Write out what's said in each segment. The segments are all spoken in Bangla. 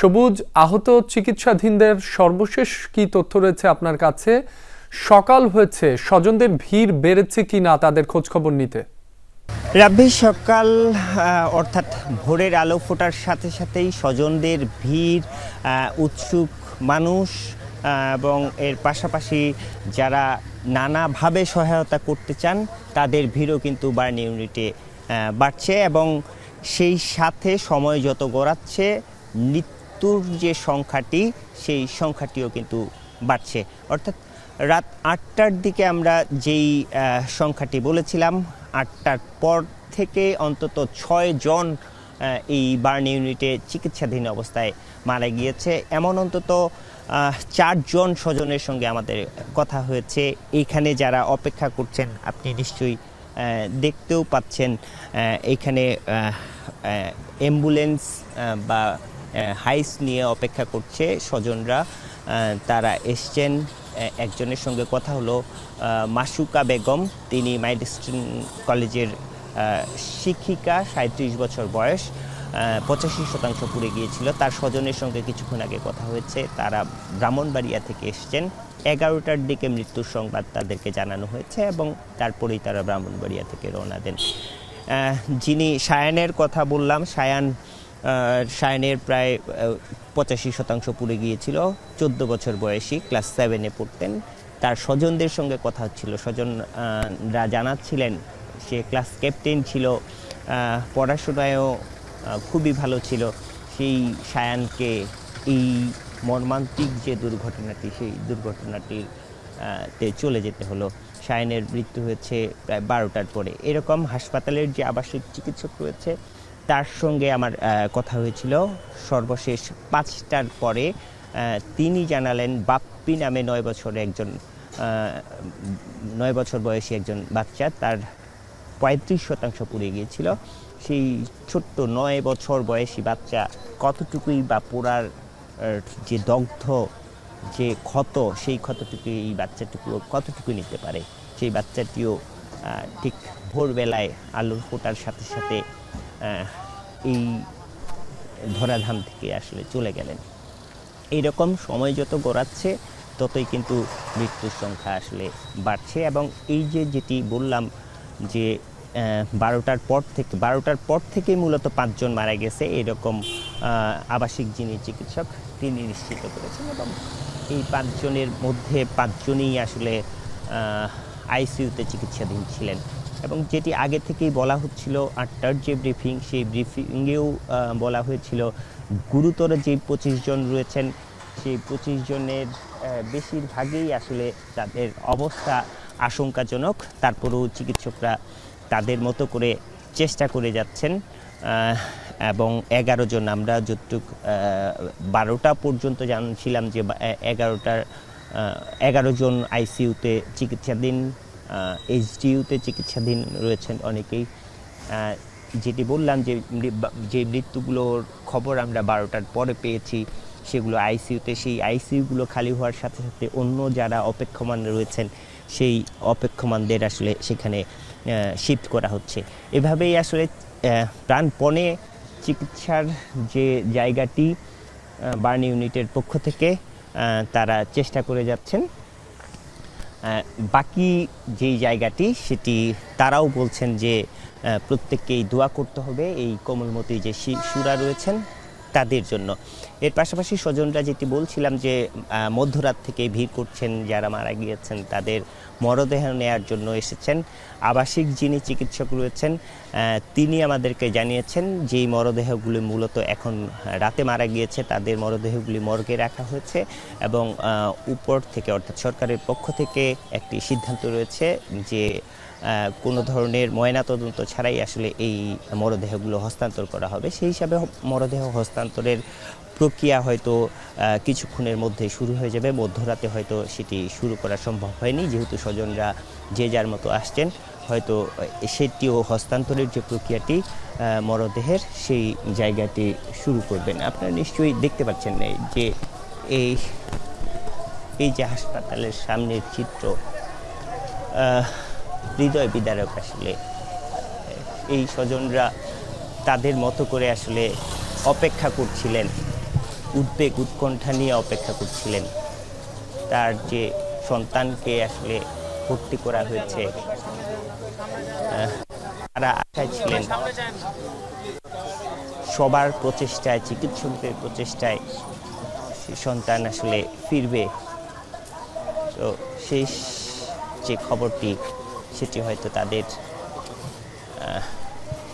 সবুজ আহত চিকিৎসাধীনদের সর্বশেষ কি তথ্য রয়েছে আপনার কাছে? সকাল হয়েছে, স্বজনদের ভিড় বেড়েছে কি না তাদের খোঁজখবর নিতে? রাব্বি, সকাল অর্থাৎ ভোরের আলো ফোটার সাথে সাথেই স্বজনদের ভিড় উৎসুক মানুষ এবং এর পাশাপাশি যারা নানাভাবে সহায়তা করতে চান, তাদের ভিড়ও কিন্তু বার্ন ইউনিটে বাড়ছে এবং সেই সাথে সময় যত গড়াচ্ছে মৃত্যুর যে সংখ্যাটি, সেই সংখ্যাটিও কিন্তু বাড়ছে। অর্থাৎ রাত আটটার দিকে আমরা যেই সংখ্যাটি বলেছিলাম, আটটার পর থেকে অন্তত ছয় জন এই বার্ন ইউনিটে চিকিৎসাধীন অবস্থায় মারা গিয়েছে। এমন অন্তত চারজন স্বজনের সঙ্গে আমাদের কথা হয়েছে। এইখানে যারা অপেক্ষা করছেন, আপনি নিশ্চয়ই দেখতেও পাচ্ছেন এখানে অ্যাম্বুলেন্স বা হাইস নিয়ে অপেক্ষা করছে স্বজনরা। তারা এসছেন একজনের সঙ্গে কথা হলো মাসুকা বেগম। তিনি মাইডিস্ট্রিন কলেজের শিক্ষিকা সাঁত্রিশ বছর বয়স পঁচাশি শতাংশ পুড়ে গিয়েছিল। তার স্বজনের সঙ্গে কিছুক্ষণ আগে কথা হয়েছে। তারা ব্রাহ্মণবাড়িয়া থেকে এসছেন। এগারোটার দিকে মৃত্যুর সংবাদ তাদেরকে জানানো হয়েছে এবং তারপরেই তারা ব্রাহ্মণবাড়িয়া থেকে রওনা দেন। যিনি সায়ানের কথা বললাম, সায়ান সায়ানের প্রায় পঁচাশি শতাংশ পুড়ে গিয়েছিল। চোদ্দ বছর বয়সী ক্লাস সেভেনে পড়তেন। তার স্বজনদের সঙ্গে কথা হচ্ছিল। স্বজনরা জানাচ্ছিলেন সে ক্লাস ক্যাপ্টেন ছিল পড়াশোনায়ও খুবই ভালো ছিল। সেই সায়ানকে এই মর্মান্তিক যে দুর্ঘটনাটি সেই দুর্ঘটনাটির আহ, তে চলে যেতে হলো। সায়নের মৃত্যু হয়েছে প্রায় বারোটার পরে। এরকম হাসপাতালের যে আবাসিক চিকিৎসক রয়েছে তার সঙ্গে আমার কথা হয়েছিল। সর্বশেষ পাঁচটার পরে তিনি জানালেন, বাপ্পি নামে নয় বছরে একজন নয় বছর বয়সী একজন বাচ্চা, তার পঁয়ত্রিশ শতাংশ পুড়ে গিয়েছিল। সেই ছোট্ট নয় বছর বয়সী বাচ্চা কতটুকুই বা পোড়ার যে দগ্ধ, যে ক্ষত, সেই ক্ষতটুকু এই বাচ্চাটুকু কতটুকু নিতে পারে? সেই বাচ্চাটিও ঠিক ভোরবেলায় আলুর ফোটার সাথে সাথে এই ধরাধাম থেকে আসলে চলে গেলেন। এইরকম সময় যত গড়াচ্ছে, ততই কিন্তু মৃত্যুর সংখ্যা আসলে বাড়ছে এবং এই যে যেটি বললাম যে বারোটার পর থেকে, বারোটার পর থেকেই মূলত পাঁচজন মারা গেছে, এরকম আবাসিক যিনি চিকিৎসক, তিনি নিশ্চিত করেছেন এবং এই পাঁচজনের মধ্যে পাঁচজনই আসলে আইসিইউতে চিকিৎসাধীন ছিলেন। এবং যেটি আগে থেকেই বলা হচ্ছিল আটটার যে ব্রিফিং সেই ব্রিফিংয়েও বলা হয়েছিল গুরুতর যে পঁচিশ জন রয়েছেন, সেই পঁচিশ জনের বেশিরভাগই আসলে তাদের অবস্থা আশঙ্কাজনক। তারপরেও চিকিৎসকরা তাদের মতো করে চেষ্টা করে যাচ্ছেন এবং এগারো জন আমরা যতটুক বারোটা পর্যন্ত জানছিলাম যে এগারোটার এগারো জন আইসিইউতে চিকিৎসাধীন এইচডিইউতে চিকিৎসাধীন রয়েছেন অনেকেই। যেটি বললাম যে যে মৃত্যুগুলোর খবর আমরা বারোটার পরে পেয়েছি, সেগুলো আইসিইউতে সেই আইসিইউগুলো খালি হওয়ার সাথে সাথে অন্য যারা অপেক্ষমান রয়েছেন, সেই অপেক্ষমানদের আসলে সেখানে শিফট করা হচ্ছে। এভাবেই আসলে প্রাণপণে চিকিৎসার যে জায়গাটি বার্ন ইউনিটের পক্ষ থেকে তারা চেষ্টা করে যাচ্ছেন। বাকি যেই জায়গাটি, সেটি তারাও বলছেন যে প্রত্যেককেই দোয়া করতে হবে। এই কোমলমতি যে শিশুরা রয়েছেন তাদের জন্য। এর পাশাপাশি স্বজনরা যেটি বলছিলাম যে মধ্যরাত থেকে ভিড় করছেন, যারা মারা গিয়েছেন, তাদের মরদেহ নেয়ার জন্য এসেছেন। আবাসিক যিনি চিকিৎসক রয়েছেন তিনি আমাদেরকে জানিয়েছেন যে এই মরদেহগুলি মূলত এখন রাতে মারা গিয়েছে, তাদের মরদেহগুলি মর্গে রাখা হয়েছে এবং উপর থেকে অর্থাৎ সরকারের পক্ষ থেকে একটি সিদ্ধান্ত রয়েছে যে কোনো ধরনের ময়নাতদন্ত ছাড়াই আসলে এই মরদেহগুলো হস্তান্তর করা হবে। সেই হিসাবে মরদেহ হস্তান্তরের প্রক্রিয়া হয়তো কিছুক্ষণের মধ্যে শুরু হয়ে যাবে। মধ্যরাতে হয়তো সেটি শুরু করা সম্ভব হয়নি। যেহেতু স্বজনরা যে যার মতো আসছেন, হয়তো সেটিও হস্তান্তরের যে প্রক্রিয়াটি মরদেহের সেই জায়গাটি শুরু করবেন। আপনারা নিশ্চয়ই দেখতে পাচ্ছেন এই যে এই এই যে হাসপাতালের সামনের চিত্র। হৃদয় বিদারক আসলে এই স্বজনরা তাদের মতো করে আসলে অপেক্ষা করছিলেন, উদ্বেগ উৎকণ্ঠা নিয়ে অপেক্ষা করছিলেন। তার যে সন্তানকে আসলে ভর্তি করা হয়েছে, তারা আশায় ছিলেন সবার প্রচেষ্টায়, চিকিৎসকদের প্রচেষ্টায় সন্তান আসলে ফিরবে। তো সেই যে খবরটি সেটি হয়তো তাদের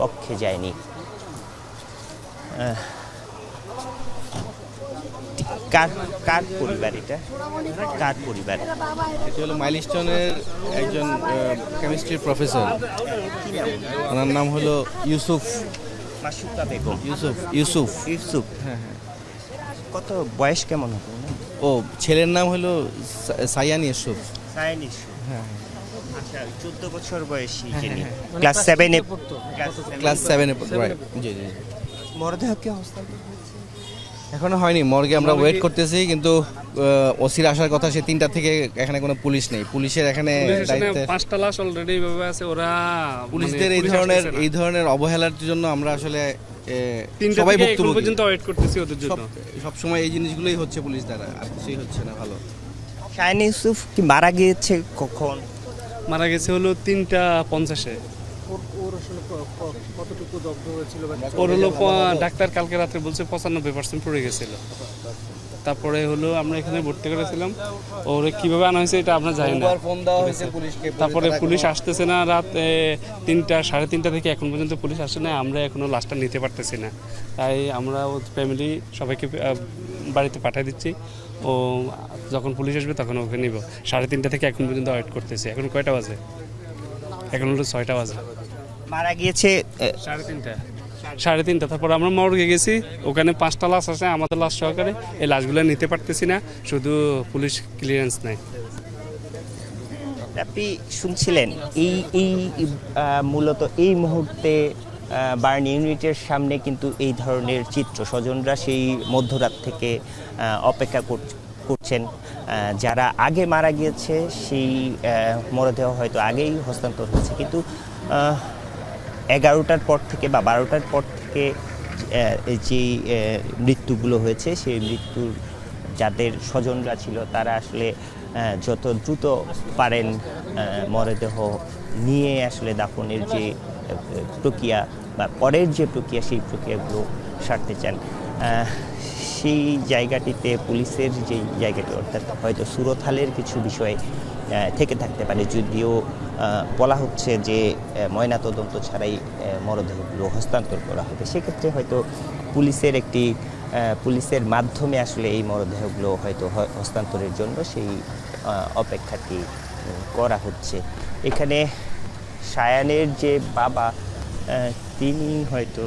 পক্ষে যায়নি। কার কার পরিবার এটা? কার পরিবার? এটি হলো মাইলস্টোনের একজন কেমিস্ট্রি প্রফেসর ওনার নাম হলো ইউসুফ। মাসুকা বেগম। ইউসুফ ইউসুফ। ইউসুফ? হ্যাঁ হ্যাঁ। কত বয়স কেমন হবে ও ছেলের নাম হলো সায়ান ইউসুফ। সায়েন ইউসুফ। হ্যাঁ আচ্ছা চোদ্দ বছর বয়সী হ্যাঁ, যিনি। হ্যাঁ, ক্লাস সেভেনে ক্লাস সেভেনে রাইট জি জি জি। মরদেহকে হস্তান্তর এখনও হয়নি মর্গে আমরা ওয়েট করতেছি কিন্তু ওসির আসার কথা সে তিনটা থেকে এখানে কোনো পুলিশ নেই। পুলিশের এখানে পাঁচটা লাশ অলরেডি এইভাবে আছে ওরা পুলিশদের মানে এই ধরনের এই ধরনের অবহেলার জন্য আমরা আসলে সবাই ভুক্তভোগী। পর্যন্ত ওয়েট করতেছি ওদের জন্য। সব সময় এই জিনিসগুলোই হচ্ছে পুলিশ দ্বারা আর কিছুই হচ্ছে না ভালো। শাইন ইউসুফ কি মারা গিয়েছে কখন? মারা গেছে হলো তিনটা পঞ্চাশে। ওর হলো ডাক্তার কালকে রাত্রে বলছে পঁচানব্বই পার্সেন্ট পড়ে গেছিল। তারপরে হলো আমরা এখানে ভর্তি করেছিলাম। ওর কীভাবে আনা হয়েছে এটা আমরা জানি না। তারপরে পুলিশ আসতেছে না রাত তিনটা সাড়ে তিনটা থেকে এখন পর্যন্ত পুলিশ আসে না আমরা এখনও লাশটা নিতে পারতেছি না। তাই আমরা ও ফ্যামিলি সবাইকে বাড়িতে পাঠিয়ে দিচ্ছি। ও যখন পুলিশ আসবে তখন ওকে নিব। সাড়ে তিনটা থেকে এখন পর্যন্ত ওয়েট করতেছি। এখন কয়টা বাজে? এখন হলো ছয়টা বাজে। মারা গিয়েছে সাড়ে তিনটা। সাড়ে তিনটা। তারপর আমরা মর্গে গেছি। ওখানে পাঁচটা লাশ আছে আমাদের লাশ সহকারে। এই লাশগুলো নিতে পারতেছি না শুধু পুলিশ ক্লিয়ারেন্স নাই আপনি শুনছিলেন এই এই মূলত এই মুহূর্তে বার্ন ইউনিটের সামনে কিন্তু এই ধরনের চিত্র। স্বজনরা সেই মধ্যরাত থেকে অপেক্ষা কর- করছেন। যারা আগে মারা গিয়েছে, সেই মরদেহ হয়তো আগেই হস্তান্তর হয়েছে। কিন্তু এগারোটার পর থেকে বা বারোটার পর থেকে যে মৃত্যুগুলো হয়েছে, সেই মৃত্যুর যাদের স্বজনরা ছিল, তারা আসলে যত দ্রুত পারেন মরদেহ নিয়ে আসলে দাফনের যে প্রক্রিয়া বা পরের যে প্রক্রিয়া, সেই প্রক্রিয়াগুলো সারতে চান। সেই জায়গাটিতে পুলিশের যে জায়গাটি, অর্থাৎ হয়তো সুরতহালের কিছু বিষয় থেকে থাকতে পারে। যদিও বলা হচ্ছে যে ময়নাতদন্ত ছাড়াই মরদেহগুলো হস্তান্তর করা হবে। সেক্ষেত্রে হয়তো পুলিশের একটি পুলিশের মাধ্যমে আসলে এই মরদেহগুলো হয়তো হস্তান্তরের জন্য সেই অপেক্ষাটি করা হচ্ছে। এখানে সায়ানের যে বাবা তিনি হয়তো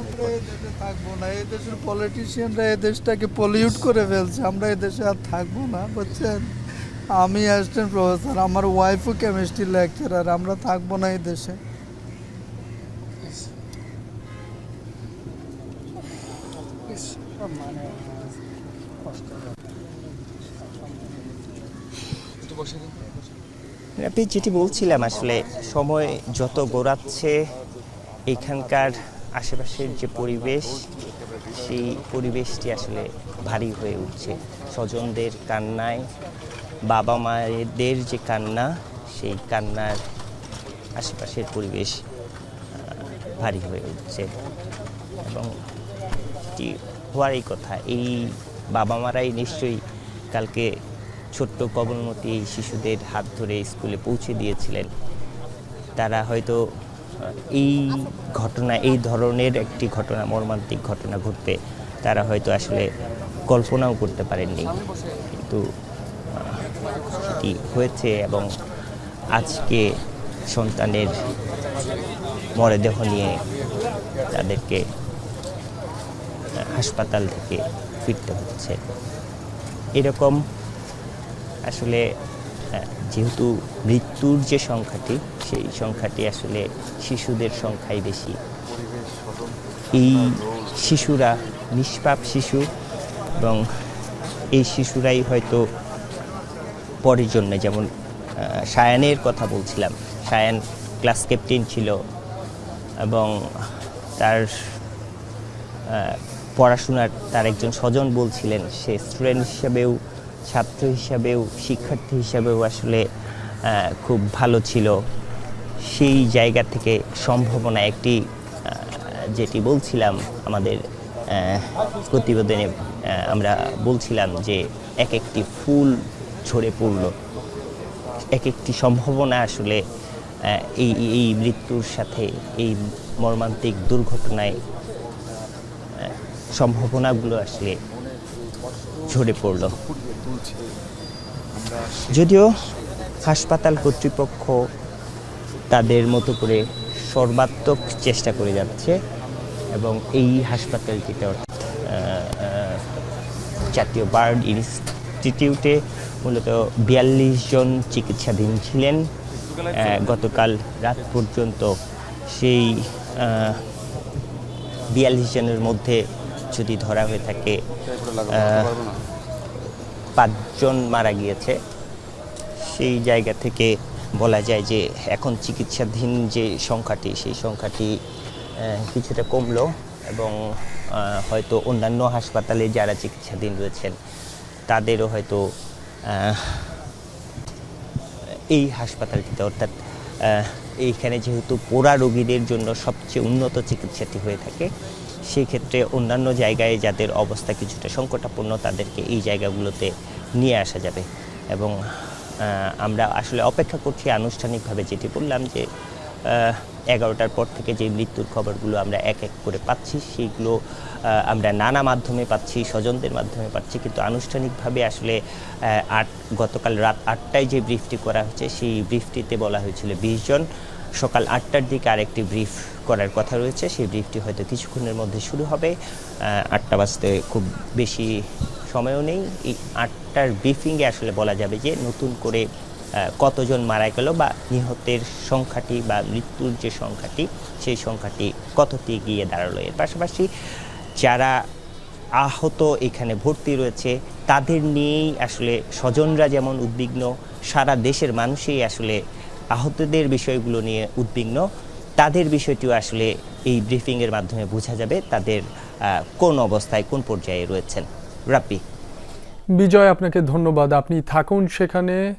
আমরা এই দেশে থাকব না। এই দেশের পলিটিশিয়ানরা এই দেশটাকে পলিউট করে ফেলছে। আমরা এই দেশে আর থাকব না বুঝছেন? আমি অ্যাসিস্ট্যান্ট প্রফেসর আমার ওয়াইফও কেমিস্ট্রি লেকচারার আমরা থাকব না এই দেশে। আপনি যেটি বলছিলাম আসলে সময় যত গোড়াচ্ছে, এখানকার আশেপাশের যে পরিবেশ, সেই পরিবেশটি আসলে ভারী হয়ে উঠছে। স্বজনদের কান্নায় বাবা মায়েদের যে কান্না, সেই কান্নার আশেপাশের পরিবেশ ভারী হয়ে উঠছে। এবং হওয়ারই কথা, এই বাবা মারাই নিশ্চয়ই কালকে ছোট্ট কবলমতি শিশুদের হাত ধরে স্কুলে পৌঁছে দিয়েছিলেন। তারা হয়তো এই ঘটনা, এই ধরনের একটি ঘটনা, মর্মান্তিক ঘটনা ঘটবে তারা হয়তো আসলে কল্পনাও করতে পারেননি। কিন্তু সেটি হয়েছে এবং আজকে সন্তানের মরদেহ নিয়ে তাদেরকে হাসপাতাল থেকে ফিরতে হচ্ছে। এরকম আসলে যেহেতু মৃত্যুর যে সংখ্যাটি, সেই সংখ্যাটি আসলে শিশুদের সংখ্যাই বেশি। এই শিশুরা নিষ্পাপ শিশু এবং এই শিশুরাই হয়তো পরের জন্য যেমন সায়ানের কথা বলছিলাম। সায়ান ক্লাস ক্যাপ্টেন ছিল এবং তার পড়াশোনার তার একজন স্বজন বলছিলেন, সে স্টুডেন্ট হিসাবেও ছাত্র হিসাবেও, শিক্ষার্থী হিসাবেও আসলে খুব ভালো ছিল। সেই জায়গা থেকে সম্ভাবনা একটি যেটি বলছিলাম আমাদের প্রতিবেদনে আমরা বলছিলাম যে এক একটি ফুল ঝরে পড়ল। এক একটি সম্ভাবনা আসলে এই এই মৃত্যুর সাথে, এই মর্মান্তিক দুর্ঘটনায় সম্ভাবনাগুলো আসলে ঝরে পড়ল। যদিও হাসপাতাল কর্তৃপক্ষ তাদের মতো করে সর্বাত্মক চেষ্টা করে যাচ্ছে এবং এই হাসপাতালটিতে অর্থাৎ জাতীয় বার্ড ইনস্টিটিউটে মূলত বিয়াল্লিশ জন চিকিৎসাধীন ছিলেন। গতকাল রাত পর্যন্ত সেই বিয়াল্লিশ জনের মধ্যে যদি ধরা হয়ে থাকে পাঁচজন মারা গিয়েছে। সেই জায়গা থেকে বলা যায় যে এখন চিকিৎসাধীন যে সংখ্যাটি, সেই সংখ্যাটি কিছুটা কমলো এবং হয়তো অন্যান্য হাসপাতালে যারা চিকিৎসাধীন রয়েছেন, তাদেরও হয়তো এই হাসপাতালটিতে অর্থাৎ এইখানে যেহেতু পোড়া রোগীদের জন্য সবচেয়ে উন্নত চিকিৎসাটি হয়ে থাকে সেই ক্ষেত্রে অন্যান্য জায়গায় যাদের অবস্থা কিছুটা সংকটাপন্ন, তাদেরকে এই জায়গাগুলোতে নিয়ে আসা যাবে। এবং আমরা আসলে অপেক্ষা করছি আনুষ্ঠানিকভাবে যেটি বললাম যে এগারোটার পর থেকে যে মৃত্যুর খবরগুলো আমরা এক এক করে পাচ্ছি সেইগুলো আমরা নানা মাধ্যমে পাচ্ছি, স্বজনদের মাধ্যমে পাচ্ছি। কিন্তু আনুষ্ঠানিকভাবে আসলে আট, গতকাল রাত আটটায় যে ব্রিফটি করা হয়েছে, সেই ব্রিফটিতে বলা হয়েছিল বিশ জন। সকাল আটটার দিকে আরেকটি ব্রিফ করার কথা রয়েছে। সেই ব্রিফটি হয়তো কিছুক্ষণের মধ্যে শুরু হবে। আটটা বাজতে খুব বেশি সময়ও নেই। এই আটটার ব্রিফিংয়ে আসলে বলা যাবে যে নতুন করে কতজন মারা গেল বা নিহতের সংখ্যাটি বা মৃত্যুর যে সংখ্যাটি, সেই সংখ্যাটি কতটি গিয়ে দাঁড়াল। এর পাশাপাশি যারা আহত এখানে ভর্তি রয়েছে, তাদের নিয়েই আসলে স্বজনরা যেমন উদ্বিগ্ন, সারা দেশের মানুষই আসলে আহতদের বিষয়গুলো নিয়ে উদ্বিগ্ন। তাদের বিষয়টিও আসলে এই ব্রিফিংয়ের মাধ্যমে বোঝা যাবে তাদের কোন অবস্থায় কোন পর্যায়ে রয়েছেন। রাপ্পি বিজয়, আপনাকে ধন্যবাদ। আপনি থাকুন সেখানে।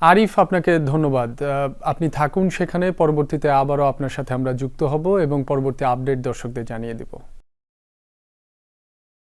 আরিফ, আপনাকে ধন্যবাদ। আপনি থাকুন সেখানে। পরবর্তীতে আবারও আপনার সাথে আমরা যুক্ত হব এবং পরবর্তী আপডেট দর্শকদের জানিয়ে দেব।